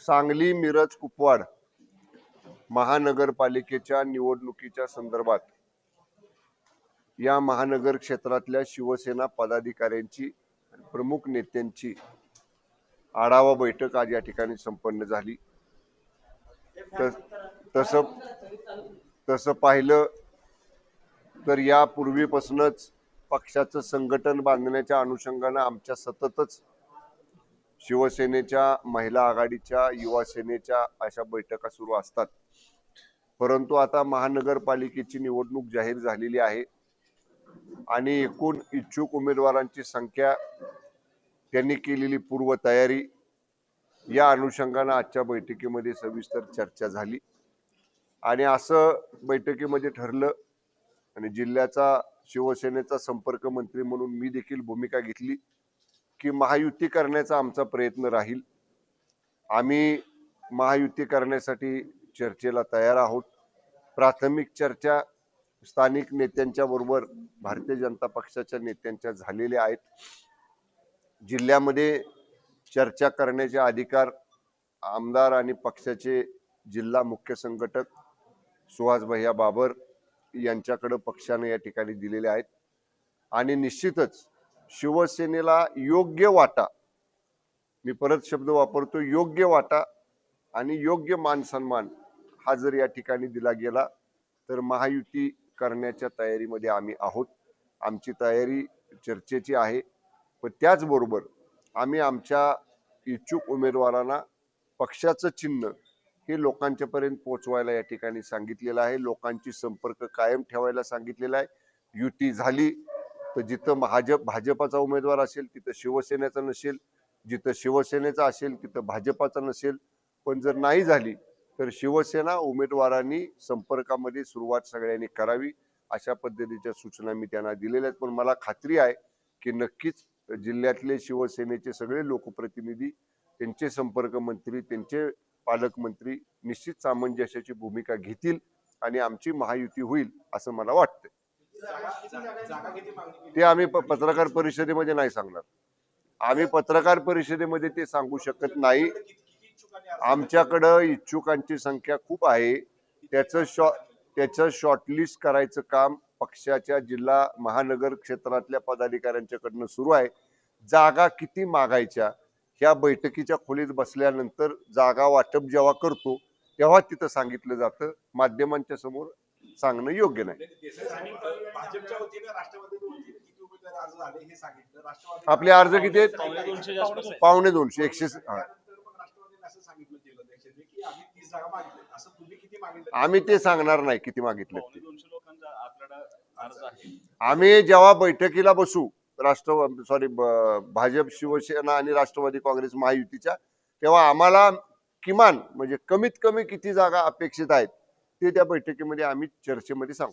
सांगली मिरज कुपवाड महानगरपालिकेच्या निवडणुकीच्या संदर्भात या महानगर क्षेत्रातल्या शिवसेना पदाधिकाऱ्यांची प्रमुख नेत्यांची आढावा बैठक आज या ठिकाणी संपन्न झाली. तसं तसं पाहिलं तर यापूर्वीपासूनच पक्षाचं संघटन बांधण्याच्या अनुषंगानं आमच्या सततच शिवसेनेच्या महिला आघाडीच्या युवा सेनेच्या अशा बैठका सुरू असतात. परंतु आता महानगरपालिकेची निवडणूक जाहीर झालेली आहे आणि एकूण इच्छुक उमेदवारांची संख्या त्यांनी केलेली पूर्वतयारी या अनुषंगानं आजच्या बैठकीमध्ये सविस्तर चर्चा झाली. आणि असं बैठकीमध्ये ठरलं आणि जिल्ह्याचा शिवसेनेचा संपर्क मंत्री म्हणून मी देखील भूमिका घेतली. की महायुती करण्याचा आमचा प्रयत्न राहील. आम्ही महायुती करण्यासाठी चर्चेला तयार आहोत. प्राथमिक चर्चा स्थानिक नेत्यांच्या बरोबर भारतीय जनता पक्षाच्या नेत्यांच्या झालेल्या आहेत. जिल्ह्यामध्ये चर्चा करण्याचे अधिकार आमदार आणि पक्षाचे जिल्हा मुख्य संघटक सुहास भैया बाबर यांच्याकडं पक्षाने या ठिकाणी दिलेले आहेत. आणि निश्चितच शिवसेनेला योग्य वाटा. मी परत शब्द वापरतो योग्य वाटा आणि योग्य मान सन्मान हा जर या ठिकाणी दिला गेला तर महायुती करण्याच्या तयारीमध्ये आम्ही आहोत. आमची तयारी चर्चेची आहे. पण त्याचबरोबर आम्ही आमच्या इच्छुक उमेदवारांना पक्षाचं चिन्ह हे लोकांच्यापर्यंत पोचवायला या ठिकाणी सांगितलेलं आहे. लोकांची संपर्क कायम ठेवायला सांगितलेला आहे. युती झाली तर जिथं भाजप भाजपाचा उमेदवार असेल तिथं शिवसेनेचा नसेल जिथं शिवसेनेचा असेल तिथं भाजपाचा नसेल. पण जर नाही झाली तर शिवसेना उमेदवारांनी संपर्कामध्ये सुरुवात सगळ्यांनी करावी अशा पद्धतीच्या सूचना मी त्यांना दिलेल्या आहेत. पण मला खात्री आहे की नक्कीच जिल्ह्यातले शिवसेनेचे सगळे लोकप्रतिनिधी त्यांचे संपर्क मंत्री त्यांचे पालकमंत्री निश्चित सामंजस्याची भूमिका घेतील आणि आमची महायुती होईल असं मला वाटतं ते आम्ही पत्रकार परिषदेमध्ये नाही सांगणार. आम्ही पत्रकार परिषदेमध्ये ते सांगू शकत नाही. आमच्याकडं इच्छुकांची संख्या खूप आहे. त्याचं शॉ त्याचं शॉर्टलिस्ट करायचं काम पक्षाच्या जिल्हा महानगर क्षेत्रातल्या पदाधिकाऱ्यांच्याकडनं सुरू आहे. जागा किती मागायच्या? ह्या बैठकीच्या खोलीत बसल्यानंतर जागा वाटप जेव्हा करतो तेव्हा तिथं सांगितलं जातं. माध्यमांच्या समोर सांगणं योग्य नाही. हे आपले अर्ज किती आहेत? पावणे दोनशे एकशे आम्ही तीस जागा मागितल्या. असं तुम्ही किती मागितलं? आम्ही ते सांगणार नाही किती मागितले आम्ही जेव्हा बैठकीला बसू राष्ट्र सॉरी भाजप शिवसेना आणि राष्ट्रवादी काँग्रेस महायुतीच्या तेव्हा आम्हाला किमान म्हणजे कमीत कमी किती जागा अपेक्षित आहेत? ते त्या बैठकीमध्ये आम्ही चर्चेमध्ये सांगू.